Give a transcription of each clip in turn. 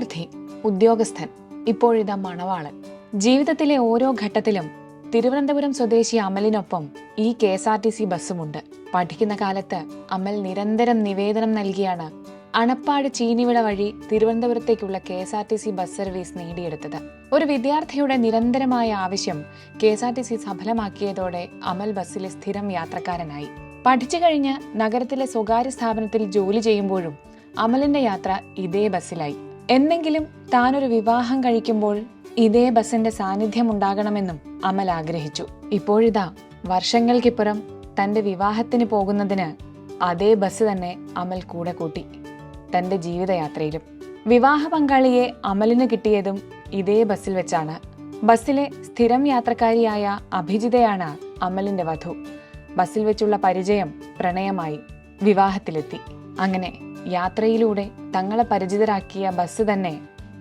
വിദ്യാർത്ഥി ഉദ്യോഗസ്ഥൻ ഇപ്പോഴിതാ മണവാളൻ. ജീവിതത്തിലെ ഓരോ ഘട്ടത്തിലും തിരുവനന്തപുരം സ്വദേശി അമലിനൊപ്പം ഈ K S R T C ബസ്സുമുണ്ട്. പഠിക്കുന്ന കാലത്ത് അമൽ നിരന്തരം നിവേദനം നൽകിയാണ് അണപ്പാട് ചീനിവിള വഴി തിരുവനന്തപുരത്തേക്കുള്ള K S R T C bus service നേടിയെടുത്തത്. ഒരു വിദ്യാർത്ഥിയുടെ നിരന്തരമായ ആവശ്യം K S R T C സഫലമാക്കിയതോടെ Amal ബസ്സിലെ സ്ഥിരം യാത്രക്കാരനായി. പഠിച്ചു കഴിഞ്ഞ് നഗരത്തിലെ സ്വകാര്യ സ്ഥാപനത്തിൽ ജോലി ചെയ്യുമ്പോഴും അമലിന്റെ യാത്ര ഇതേ ബസ്സിലായി. എന്നെങ്കിലും താനൊരു വിവാഹം കഴിക്കുമ്പോൾ ഇതേ ബസിന്റെ സാന്നിധ്യം ഉണ്ടാകണമെന്നും അമൽ ആഗ്രഹിച്ചു. ഇപ്പോഴിതാ വർഷങ്ങൾക്കിപ്പുറം തന്റെ വിവാഹത്തിന് പോകുന്നതിന് അതേ ബസ് തന്നെ അമൽ കൂടെ കൂട്ടി തന്റെ ജീവിതയാത്രയിലും. വിവാഹ പങ്കാളിയെ അമലിന് കിട്ടിയതും ഇതേ ബസ്സിൽ വെച്ചാണ്. ബസ്സിലെ സ്ഥിരം യാത്രക്കാരിയായ അഭിജിതയാണ് അമലിന്റെ വധു. ബസ്സിൽ വെച്ചുള്ള പരിചയം പ്രണയമായി വിവാഹത്തിലെത്തി. അങ്ങനെ യാത്രയിലൂടെ തങ്ങളെ പരിചിതരാക്കിയ ബസ് തന്നെ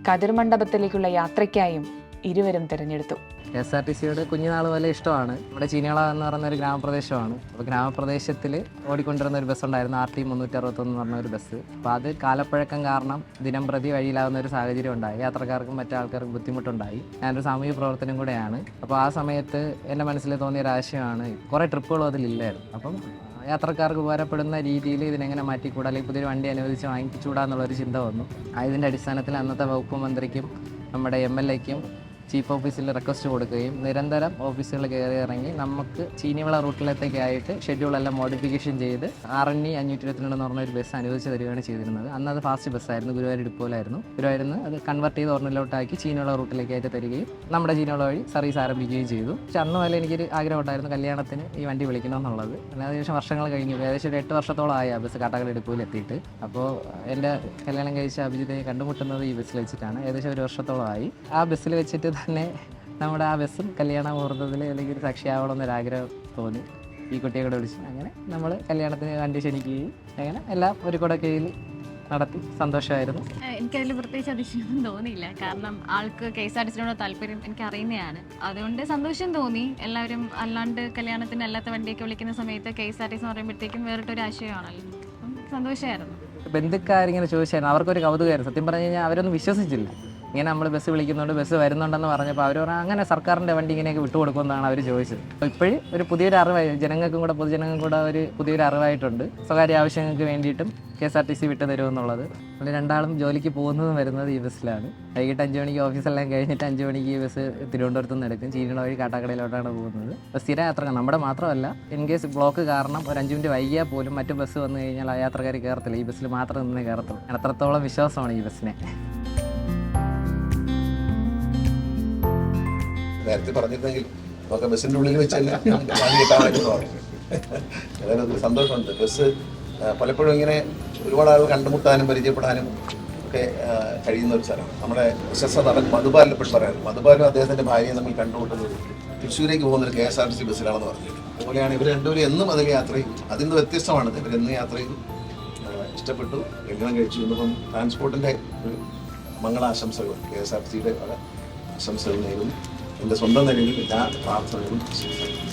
കതിർ മണ്ഡപത്തിലേക്കുള്ള യാത്രയ്ക്കായും ഇരുവരും തിരഞ്ഞെടുത്തു. എസ് ആർ ടി സിയോട് കുഞ്ഞുനാൾ പോലെ ഇഷ്ടമാണ്. നമ്മുടെ ചീനിയള എന്ന് പറയുന്ന ഒരു ഗ്രാമപ്രദേശമാണ്. അപ്പോൾ ഗ്രാമപ്രദേശത്തിൽ ഓടിക്കൊണ്ടിരുന്ന ഒരു ബസ് ഉണ്ടായിരുന്നു ആർ ടി മുന്നൂറ്റി അറുപത്തൊന്ന് പറഞ്ഞ ഒരു ബസ് അപ്പോൾ അത് കാലപ്പഴക്കം കാരണം ദിനം പ്രതി വഴിയിലാകുന്ന ഒരു സാഹചര്യം ഉണ്ടായി. യാത്രക്കാർക്കും മറ്റു ആൾക്കാർക്കും ബുദ്ധിമുട്ടുണ്ടായി. ഞാനൊരു സാമൂഹ്യ പ്രവർത്തനം കൂടെയാണ്. അപ്പോൾ ആ സമയത്ത് എന്റെ മനസ്സിൽ തോന്നിയ ഒരു ആശയമാണ് കുറേ ട്രിപ്പുകളും അതിലില്ലായിരുന്നു അപ്പം യാത്രക്കാർക്ക് ഉപകാരപ്പെടുന്ന രീതിയിൽ ഇതിനെങ്ങനെ മാറ്റിക്കൂടാ? അല്ലെങ്കിൽ പുതിയൊരു വണ്ടി അനുവദിച്ച് വാങ്ങിച്ചുകൂടാ എന്നുള്ളൊരു ചിന്ത വന്നു. അതിന്റെ അടിസ്ഥാനത്തിൽ അന്നത്തെ വകുപ്പ് മന്ത്രിക്കും നമ്മുടെ എം എൽ എക്കും ചീഫ് ഓഫീസിൽ റിക്വസ്റ്റ് കൊടുക്കുകയും നിരന്തരം ഓഫീസുകൾ കയറി ഇറങ്ങി നമുക്ക് ചീനിവിള റൂട്ടിലത്തേക്കായിട്ട് ഷെഡ്യൂളെല്ലാം മോഡിഫിക്കേഷൻ ചെയ്ത് ആർ എൻ ഇ അഞ്ഞൂറ്റി ഇരുപത്തിരണ്ടെന്ന് പറഞ്ഞ ബസ് അനുവദിച്ച് തരികയാണ് ചെയ്തിരുന്നത്. അന്ന് അത് ഫാസ്റ്റ് ബസ്സായിരുന്നു ഗുരുവായൂർ ഇടുപ്പോലായിരുന്നു ഗുരുവായൂരിൽ അത് കൺവെർട്ട് ചെയ്ത് ഓർണിലോട്ടാക്കി ചീനിവിള റൂട്ടിലേക്കായിട്ട് തരികയും നമ്മുടെ ചീനിവിള വഴി സർവീസ് ആരംഭിക്കുകയും ചെയ്തു. പക്ഷെ അന്ന് വല്ല എനിക്കൊരു ആഗ്രഹം ഉണ്ടായിരുന്നു കല്യാണത്തിന് ഈ വണ്ടി വിളിക്കണമെന്നുള്ളത്. അതിനുശേഷം വർഷങ്ങൾ കഴിഞ്ഞു. ഏകദേശം ഒരു എട്ട് വർഷത്തോളമായി ആ ബസ് കാട്ടാക്കട ഡിപ്പോയിൽ എത്തിയിട്ട്. അപ്പോൾ എന്റെ കല്യാണം കഴിച്ച അഭിജിതയെ കണ്ടുമുട്ടുന്നത് ഈ ബസ്സിൽ വെച്ചിട്ടാണ്. ഏകദേശം ഒരു വർഷത്തോളമായി ആ ബസ്സിൽ വെച്ചിട്ട് തന്നെ നമ്മുടെ ആ ബസ്സും കല്യാണം മുഹൂർത്തത്തിൽ അല്ലെങ്കിൽ ഒരു സാക്ഷിയാവണം എന്നൊരാഗ്രഹം തോന്നി. ഈ കുട്ടിയെ കൂടെ വിളിച്ചു. അങ്ങനെ നമ്മൾ കല്യാണത്തിന് കണ്ടു ക്ഷണിക്കുകയും അങ്ങനെ എല്ലാം ഒരു കൂടെ കീഴിൽ നടത്തി. സന്തോഷമായിരുന്നു. എനിക്ക് എനിക്കതിൽ പ്രത്യേകിച്ച് അതിശയൊന്നും തോന്നിയില്ല. കാരണം ആൾക്ക് കെ എസ് ആർ ടി സിനോട് താല്പര്യം എനിക്ക് അറിയുന്നതാണ് അതുകൊണ്ട് സന്തോഷം തോന്നി. എല്ലാവരും അല്ലാണ്ട് കല്യാണത്തിന് അല്ലാത്ത വണ്ടിയൊക്കെ വിളിക്കുന്ന സമയത്ത് K S R T C എന്ന് പറയുമ്പോഴത്തേക്കും വേറിട്ടൊരു ആശയമാണല്ലോ. സന്തോഷമായിരുന്നു. ബന്ധുക്കാരിങ്ങനെ ചോദിച്ചായിരുന്നു. അവർക്കൊരു കൗതുകമായിരുന്നു. സത്യം പറഞ്ഞു കഴിഞ്ഞാൽ അവരൊന്നും വിശ്വസിച്ചില്ല. ഇങ്ങനെ നമ്മൾ ബസ് വിളിക്കുന്നുണ്ട് ബസ് വരുന്നുണ്ടെന്ന് പറഞ്ഞപ്പോൾ അവർ പറഞ്ഞു അങ്ങനെ സർക്കാരിന്റെ വണ്ടി ഇങ്ങനെയൊക്കെ വിട്ടുകൊടുക്കുമെന്നാണ് അവർ ചോദിച്ചത്. ഇപ്പോഴും ഒരു പുതിയൊരു അറിവായി ജനങ്ങൾക്കും കൂടെ പൊതുജനങ്ങൾക്കും കൂടെ ഒരു പുതിയൊരു അറിവായിട്ടുണ്ട്. സ്വകാര്യ ആവശ്യങ്ങൾക്ക് വേണ്ടിയിട്ടും K S R T C വിട്ടു തരുമെന്നുള്ളത്. നമ്മൾ രണ്ടാളും ജോലിക്ക് പോകുന്നതും വരുന്നത് ഈ ബസ്സിലാണ്. വൈകിട്ട് അഞ്ച് മണിക്ക് ഓഫീസെല്ലാം കഴിഞ്ഞിട്ട് അഞ്ച് മണിക്ക് ഈ ബസ് തിരുവനന്തപുരത്ത് നിന്ന് എടുക്കും. ചീനിയുടെ വഴി കാട്ടാക്കടയിലോട്ടാണ് പോകുന്നത്. അപ്പോൾ സ്ഥിര യാത്രക്കാർ നമ്മുടെ മാത്രമല്ല ഇൻ കേസ് ബ്ലോക്ക് കാരണം ഒരു അഞ്ച് മിനിറ്റ് വൈകിയാൽ പോലും മറ്റു ബസ് വന്നു കഴിഞ്ഞാൽ ആ യാത്രക്കാർ കയറത്തില്ല. ഈ ബസ്സിൽ മാത്രം നിന്ന് കയറത്തുള്ളൂ. അത്രത്തോളം വിശ്വാസമാണ് ഈ ബസ്സിനെ. നേരത്തെ പറഞ്ഞിരുന്നെങ്കിൽ നമുക്ക് ബസ്സിന്റെ ഉള്ളിൽ വെച്ചല്ല അതായത് ഒരു സന്തോഷമുണ്ട്. ബസ് പലപ്പോഴും ഇങ്ങനെ ഒരുപാട് ആളുകൾ കണ്ടുമുട്ടാനും പരിചയപ്പെടാനും ഒക്കെ കഴിയുന്ന ഒരു സ്ഥലം നമ്മുടെ പ്രശസ്ത നടൻ മധുബാലിനെ പറ്റി പറയാറ് മധുബാലും അദ്ദേഹത്തിന്റെ ഭാര്യയും നമ്മൾ കണ്ടുമുട്ടുന്നത് തൃശ്ശൂരേക്ക് പോകുന്ന ഒരു K S R T C ബസ്സിലാണെന്ന് പറഞ്ഞിട്ട് അതുപോലെയാണ് ഇവർ രണ്ടുപേരും എന്നും അതിൽ യാത്ര ചെയ്യും അതിൽ നിന്ന് വ്യത്യസ്തമാണിത് ഇവരെന്നും യാത്ര ചെയ്തു. ഇഷ്ടപ്പെട്ടു. കല്യാണം കഴിച്ചു. ഇന്നിപ്പം ട്രാൻസ്പോർട്ടിന്റെ ഒരു മംഗളാശംസകൾ കെ എസ് ആർ ടി സിയുടെ പല ആശംസകൾ നേരുന്നു. എൻ്റെ സ്വന്തം നിലയിൽ എല്ലാ പ്രാർത്ഥനകളും ആശംസകളും